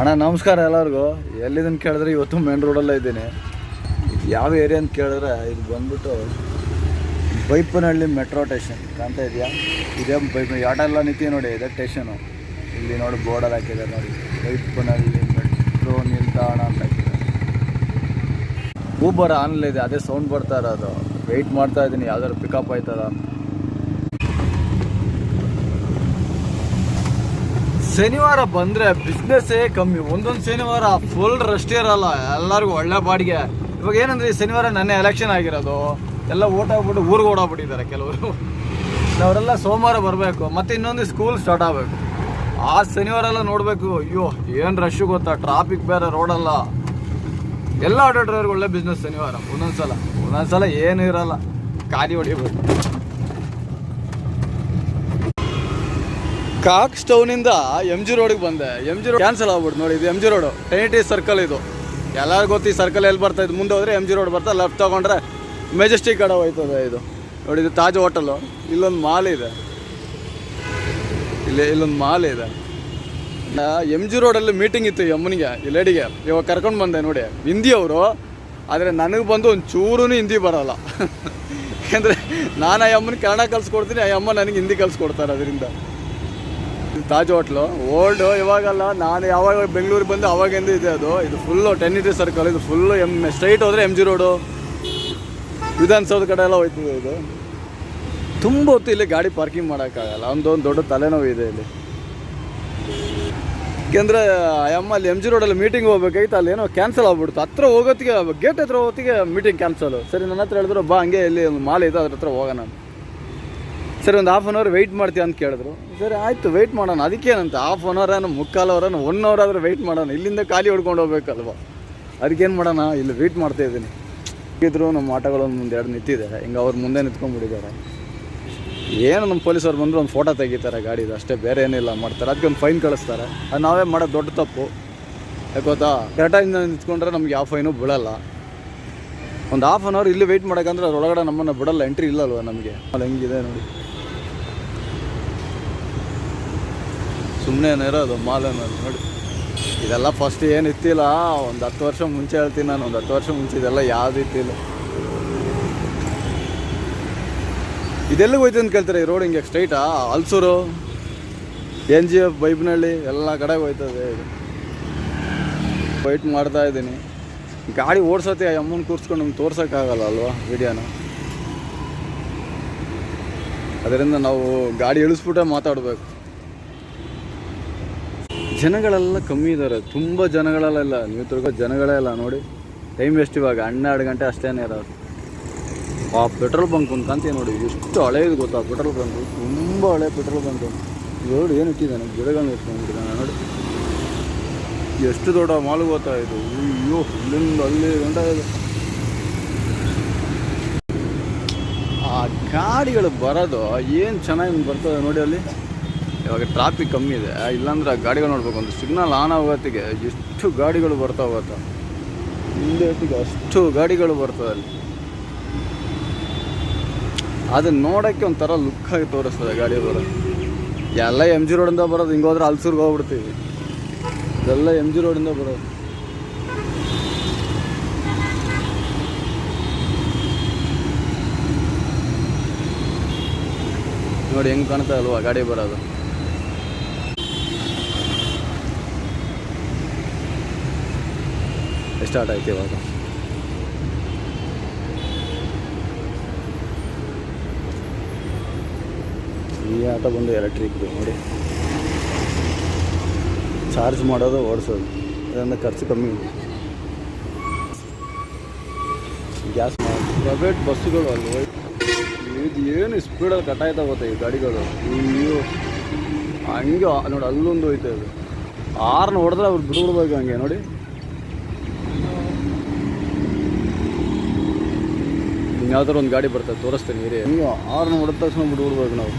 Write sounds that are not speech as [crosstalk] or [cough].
ಅಣ್ಣ, ನಮಸ್ಕಾರ ಎಲ್ಲರಿಗೂ. ಎಲ್ಲಿದ್ದನ್ನು ಕೇಳಿದ್ರೆ ಇವತ್ತು ಮೇನ್ ರೋಡಲ್ಲೇ ಇದ್ದೀನಿ. ಯಾವ ಏರಿಯಾ ಅಂತ ಕೇಳಿದ್ರೆ ಇದು ಬಂದ್ಬಿಟ್ಟು ಬೈಪನಹಳ್ಳಿ ಮೆಟ್ರೋ ಸ್ಟೇಷನ್ ಕಾಣ್ತಾ ಇದೆಯಾ? ಇದೇ ಬೈಪ್ ಯಾಟೆಲ್ಲ ನಿಂತಿ ನೋಡಿ, ಇದೇ ಟೇಷನು ಇಲ್ಲಿ ನೋಡಿ ಬೋರ್ಡಲ್ಲಿ ಹಾಕಿದ್ದಾರೆ ನೋಡಿ. ಬೈಪನಹಳ್ಳಿ ಮೆಟ್ರೋ ನಿಲ್ದಾಣ ಅಂತ ಹಾಕಿದ್ದಾರೆ ಊಬರ್ ಆನ್ಲೈನ್ ಇದೆ, ಅದೇ ಸೌಂಡ್ ಬರ್ತಾ ಇರೋದು. ವೆಯ್ಟ್ ಮಾಡ್ತಾ ಇದ್ದೀನಿ, ಯಾವ್ದಾದ್ರು ಪಿಕಪ್ ಆಯ್ತದ ಶನಿವಾರ ಬಂದ್ರೆ ಬಿಸ್ನೆಸ್ಸೇ ಕಮ್ಮಿ. ಒಂದೊಂದು ಶನಿವಾರ ಫುಲ್ ರಶ್ ಇರಲ್ಲ. ಎಲ್ಲರಿಗೂ ಒಳ್ಳೆ ಬಾಡಿಗೆ. ಇವಾಗ ಏನಂದ್ರೆ ಈ ಶನಿವಾರ ನನ್ನ ಎಲೆಕ್ಷನ್ ಆಗಿರೋದು. ಎಲ್ಲ ಓಟ್ ಆಗ್ಬಿಟ್ಟು ಊರಿಗೆ ಓಡಾಗ್ಬಿಟ್ಟಿದ್ದಾರೆ ಕೆಲವರು. ಅವರೆಲ್ಲ ಸೋಮವಾರ ಬರಬೇಕು. ಮತ್ತೆ ಇನ್ನೊಂದು ಸ್ಕೂಲ್ ಸ್ಟಾರ್ಟ್ ಆಗಬೇಕು. ಆ ಶನಿವಾರ ಎಲ್ಲ ನೋಡಬೇಕು. ಅಯ್ಯೋ, ಏನು ರಶ್ ಗೊತ್ತಾ? ಟ್ರಾಫಿಕ್ ಬೇರೆ ರೋಡಲ್ಲ ಎಲ್ಲ ಆಟೋ ಡ್ರೈವರ್ಗೆ ಒಳ್ಳೆ ಬಿಸ್ನೆಸ್ ಶನಿವಾರ. ಒಂದೊಂದ ಸಲ ಏನು ಇರಲ್ಲ. ಖಾಲಿ ಹೊಡಿಬೇಕು. ಕಾಕ್ ಸ್ಟೌನಿಂದ ಎಂ ಜಿ ರೋಡಿಗೆ ಬಂದೆ. ಎಂ ಜಿ ರೋಡ್ ಕ್ಯಾನ್ಸಲ್ ಆಗ್ಬಿಟ್ಟು ನೋಡಿ, ಇದು M G road Trinity circle ಇದು. ಎಲ್ಲರಿಗೂ ಗೊತ್ತು ಸರ್ಕಲ್ ಎಲ್ಲಿ ಬರ್ತಾ ಇದ್ ಮುಂದೆ ಹೋದ್ರೆ ಎಂ ಜಿ ರೋಡ್ ಬರ್ತಾ ಲೆಫ್ಟ್ ತಗೊಂಡ್ರೆ ಮೆಜೆಸ್ಟಿಕ್ ಕಡೆ ಹೋಯ್ತದೆ ಇದು. ನೋಡಿ, ಇದು ತಾಜ್ ಹೋಟೆಲು ಇಲ್ಲೊಂದು ಮಾಲ್ ಇದೆ. ಇಲ್ಲಿ ಇಲ್ಲೊಂದು ಮಾಲ್ ಇದೆ. ಎಂ ಜಿ ರೋಡಲ್ಲಿ ಮೀಟಿಂಗ್ ಇತ್ತು ಯಮ್ಮನಿಗೆ ಈ ಲೇಡಿಗೆ ಇವಾಗ ಕರ್ಕೊಂಡು ಬಂದೆ ನೋಡಿ. ಹಿಂದಿ ಅವರು, ಆದರೆ ನನಗೆ ಬಂದು ಒಂದು ಚೂರೂ ಹಿಂದಿ ಬರೋಲ್ಲ. [laughs] ಯಾಕೆಂದರೆ ನಾನು ಆ ಯಮ್ಮನ ಕನ್ನಡ ಕಲಿಸ್ಕೊಡ್ತೀನಿ, ಆ ಅಮ್ಮ ನನಗೆ ಹಿಂದಿ ಕಲಿಸ್ಕೊಡ್ತಾರೆ ಅದರಿಂದ. ತಾಜ್ ಹೋಟ್ಲು. ಓಲ್ಡ್ ಇವಾಗಲ್ಲ. ನಾನು ಯಾವಾಗ ಬೆಂಗಳೂರಿಗೆ ಬಂದು ಅವಾಗಿಂದ ಇದೆ ಅದು. ಇದು ಫುಲ್ಲು ಟೆನ್ ಇಟಿ ಸರ್ಕಲ್ ಇದು ಫುಲ್ಲು ಎಂ ಸ್ಟ್ರೈಟ್ ಹೋದರೆ ಎಂ ಜಿ ರೋಡು ವಿಧಾನಸೌಧ ಕಡೆ ಎಲ್ಲ ಹೋಯ್ತದೆ ಇದು. ತುಂಬ ಹೊತ್ತು ಇಲ್ಲಿ ಗಾಡಿ ಪಾರ್ಕಿಂಗ್ ಮಾಡೋಕ್ಕಾಗಲ್ಲ. ಒಂದೊಂದು ಒಂದು ದೊಡ್ಡ ತಲೆನೋವು ಇದೆ ಇಲ್ಲಿ. ಯಾಕೆಂದರೆ ಅಮ್ಮ ಅಲ್ಲಿ ಎಂ ಜಿ ರೋಡಲ್ಲಿ ಮೀಟಿಂಗ್ ಹೋಗ್ಬೇಕಾಗಿತ್ತು ಅಲ್ಲಿ ಏನೋ ಕ್ಯಾನ್ಸಲ್ ಆಗ್ಬಿಡ್ತು. ಹತ್ರ ಹೋಗೋತ್ತಿಗೆ ಗೇಟ್ ಹತ್ರ ಹೋಗೋತ್ತಿಗೆ ಮೀಟಿಂಗ್ ಕ್ಯಾನ್ಸಲು ಸರಿ, ನನ್ನ ಹತ್ರ ಹೇಳಿದ್ರು, ಬಾ, ಹಂಗೆ ಇಲ್ಲಿ ಒಂದು ಮಾಲ್ ಇದೆ, ಅದ್ರ ಹತ್ರ ಹೋಗೋಣ. ಸರಿ, ಒಂದು ಹಾಫ್ ಆನ್ ಅವರ್ ವೆಯ್ಟ್ ಮಾಡ್ತೀವಿ ಅಂತ ಕೇಳಿದ್ರು. ಸರಿ, ಆಯಿತು ವೆಯ್ಟ್ ಮಾಡೋಣ. ಅದಕ್ಕೇನಂತ ಹಾಫ್ ಆನ್ ಅವರ್ ಮುಕ್ಕಾಲು ಅವರ್ ಒನ್ ಅವರ್ ಆದರೂ ವೆಯ್ಟ್ ಮಾಡೋಣ. ಇಲ್ಲಿಂದ ಖಾಲಿ ಹೊಡ್ಕೊಂಡು ಹೋಗ್ಬೇಕಲ್ವ? ಅದಕ್ಕೇನು ಮಾಡೋಣ? ಇಲ್ಲಿ ವೆಯ್ಟ್ ಮಾಡ್ತಾ ಇದ್ದೀನಿ. ಇದ್ರು ನಮ್ಮ ಆಟೋಗಳು ಒಂದು ಮುಂದೆ ಎರಡು ನಿಂತಿದ್ದಾರೆ. ಹಿಂಗೆ ಅವ್ರು ಮುಂದೆ ನಿಂತ್ಕೊಂಡ್ಬಿಟ್ಟಿದ್ದಾರೆ. ಏನು ನಮ್ಮ ಪೊಲೀಸವ್ರು ಬಂದರು ಒಂದು ಫೋಟೋ ತೆಗಿತಾರೆ ಗಾಡಿದು. ಅಷ್ಟೇ ಬೇರೆ ಏನಿಲ್ಲ ಮಾಡ್ತಾರೆ. ಅದಕ್ಕೆ ಒಂದು ಫೈನ್ ಕಳಿಸ್ತಾರೆ. ಅದು ನಾವೇ ಮಾಡೋದು ದೊಡ್ಡ ತಪ್ಪು. ಯಾಕೆ ಗೊತ್ತಾ? ಕರೆಕ್ಟಾಗಿ ನಿಂತ್ಕೊಂಡ್ರೆ ನಮ್ಗೆ ಯಾವ ಫೈನು ಬಿಡೋಲ್ಲ ಒಂದು ಹಾಫ್ ಆನ್ ಅವರ್ ಇಲ್ಲಿ ವೆಯ್ಟ್ ಮಾಡೋಕ್ಕಂದ್ರೆ ಅದ್ರೊಳಗಡೆ ನಮ್ಮನ್ನು ಬಿಡಲ್ಲ. ಎಂಟ್ರಿ ಇಲ್ಲಲ್ವ ನಮಗೆ? ಅಲ್ಲಿ ಹೆಂಗಿದೆ ನೋಡಿ. ಸುಮ್ಮನೆ ಇರೋದು ಮಾಲನಲ್ಲಿ ನೋಡಿ. ಇದೆಲ್ಲ ಫಸ್ಟ್ ಏನು ಇತ್ತಿಲ್ಲ? ಒಂದು ಹತ್ತು ವರ್ಷ ಮುಂಚೆ ಹೇಳ್ತೀನಿ ನಾನು, ಒಂದು ಹತ್ತು ವರ್ಷ ಮುಂಚೆ ಇದೆಲ್ಲ ಯಾವ್ದು ಇತ್ತಿಲ್ಲ. ಇದೆಲ್ಲಿಗೆ ಹೋಯ್ತು ಅಂತ ಕೇಳ್ತಾರೆ ಈ ರೋಡ್ ಹಿಂಗೆ ಸ್ಟ್ರೈಟಾ Halsuru N G F Baiyappanahalli ಎಲ್ಲ ಕಡೆಗೆ ಹೋಯ್ತದೆ ಇದು. ವೈಟ್ ಮಾಡ್ತಾ ಇದ್ದೀನಿ. ಗಾಡಿ ಓಡ್ಸತ್ತೆ ಆ ಅಮ್ಮನ ಕೂರಿಸ್ಕೊಂಡು ನಮ್ಗೆ ತೋರ್ಸೋಕ್ಕಾಗಲ್ಲ ಅಲ್ವಾ ವಿಡಿಯೋನ? ಅದರಿಂದ ನಾವು ಗಾಡಿ ಇಳಿಸ್ಬಿಟ್ಟೆ ಮಾತಾಡಬೇಕು. ಜನಗಳೆಲ್ಲ ಕಮ್ಮಿ ಇದ್ದಾರೆ ತುಂಬ ಜನಗಳೆಲ್ಲ ನೀವು ತಿರ್ಗೋ ಜನಗಳೇ ಇಲ್ಲ ನೋಡಿ. ಟೈಮ್ ವೇಸ್ಟ್ ಇವಾಗ ಹನ್ನೆರಡು ಗಂಟೆ ಅಷ್ಟೇನೇ ಇರೋದು. ಆ ಪೆಟ್ರೋಲ್ ಬಂಕ್ ಕಾಂತಿ ನೋಡಿ. ಎಷ್ಟು ಹಳೇದು ಗೊತ್ತಾ? ಪೆಟ್ರೋಲ್ ಬಂಕು ತುಂಬ ಹಳೆ ಪೆಟ್ರೋಲ್ ಬಂಕು ಎರಡು ಏನು ಇಟ್ಟಿದ್ದಾನೆ? ಗಿಡಗಳನ್ನ ಇಟ್ಕೊಂಡಿದ್ದಾನೆ ನೋಡಿ. ಎಷ್ಟು ದೊಡ್ಡ ಮಾಲು ಗೊತ್ತಾ ಇದು? ಅಯ್ಯೋ ಇಲ್ಲಿಂದ ಅಲ್ಲಿ ಗಂಟ ಆ ಗಾಡಿಗಳು ಬರೋದು ಏನು ಚೆನ್ನಾಗಿ ಬರ್ತದೆ ನೋಡಿ ಅಲ್ಲಿ? ಇವಾಗ ಟ್ರಾಫಿಕ್ ಕಮ್ಮಿ ಇದೆ. ಇಲ್ಲಾಂದ್ರೆ ಗಾಡಿಗಳು ನೋಡ್ಬೇಕು. ಒಂದು ಸಿಗ್ನಲ್ ಆನ್ ಆಗೋತ್ತಿಗೆ ಎಷ್ಟು ಗಾಡಿಗಳು ಬರ್ತಾ ಹೋಗತ್ತ ಹಿಂದೆ ಅಷ್ಟು ಗಾಡಿಗಳು ಬರ್ತವೆ ಅಲ್ಲಿ. ಅದನ್ನ ನೋಡೋಕ್ಕೆ ಒಂಥರ ಲುಕ್ ಆಗಿ ತೋರಿಸ್ತದೆ ಗಾಡಿ ಬರೋದು ಎಲ್ಲ ಎಂ ಜಿ ರೋಡಿಂದ ಬರೋದು, ಹಿಂಗೆ ಹೋದ್ರೆ ಹಲ್ಸೂರ್ಗೆ ಹೋಗ್ಬಿಡ್ತೀವಿ. ಇದೆಲ್ಲ ಎಂ ಜಿ ರೋಡಿಂದ ಬರೋದು. ನೋಡಿ ಹೆಂಗೆ ಕಾಣ್ತಾ ಅಲ್ವಾ ಗಾಡಿ ಬರೋದು. ಸ್ಟಾರ್ಟ್ ಆಯ್ತು ಇವಾಗ. ಈ ಆಟೋ ಬಂದು ಎಲೆಕ್ಟ್ರಿಕ್ದು ನೋಡಿ. ಚಾರ್ಜ್ ಮಾಡೋದು ಓಡಿಸೋದು, ಅದರಿಂದ ಖರ್ಚು ಕಮ್ಮಿ ಗ್ಯಾಸ್ ಪ್ರೈವೇಟ್ ಬಸ್ಸುಗಳು ಅಲ್ಲಿ ಇದು ಏನು ಸ್ಪೀಡಲ್ಲಿ ಕಟ್ಟಾಯ್ತಾ ಗೊತ್ತಾ ಈ ಗಾಡಿಗಳು? ಅಯ್ಯೋ. ಹಂಗೆ, ನೋಡಿ, ಅಲ್ಲೊಂದು ಹೋಯ್ತಾ ಅದು. ಆರ್ನ ಹೊಡೆದ್ರೆ ಅವ್ರು ಬಿಡ್ಬಿಡ್ಬೇಕು ಹಂಗೆ, ನೋಡಿ. ಯಾವ್ದಾರು ಒಂದು ಗಾಡಿ ಬರ್ತದೆ ತೋರಿಸ್ತೀನಿ ಹಿರಿಯ ಹಿಂಗೆ ಆರ್ನ ಹೊಡೆದ ತಕ್ಷಣ ಬಿಡ್ಬಿಡ್ಬೇಕು ನಾವು.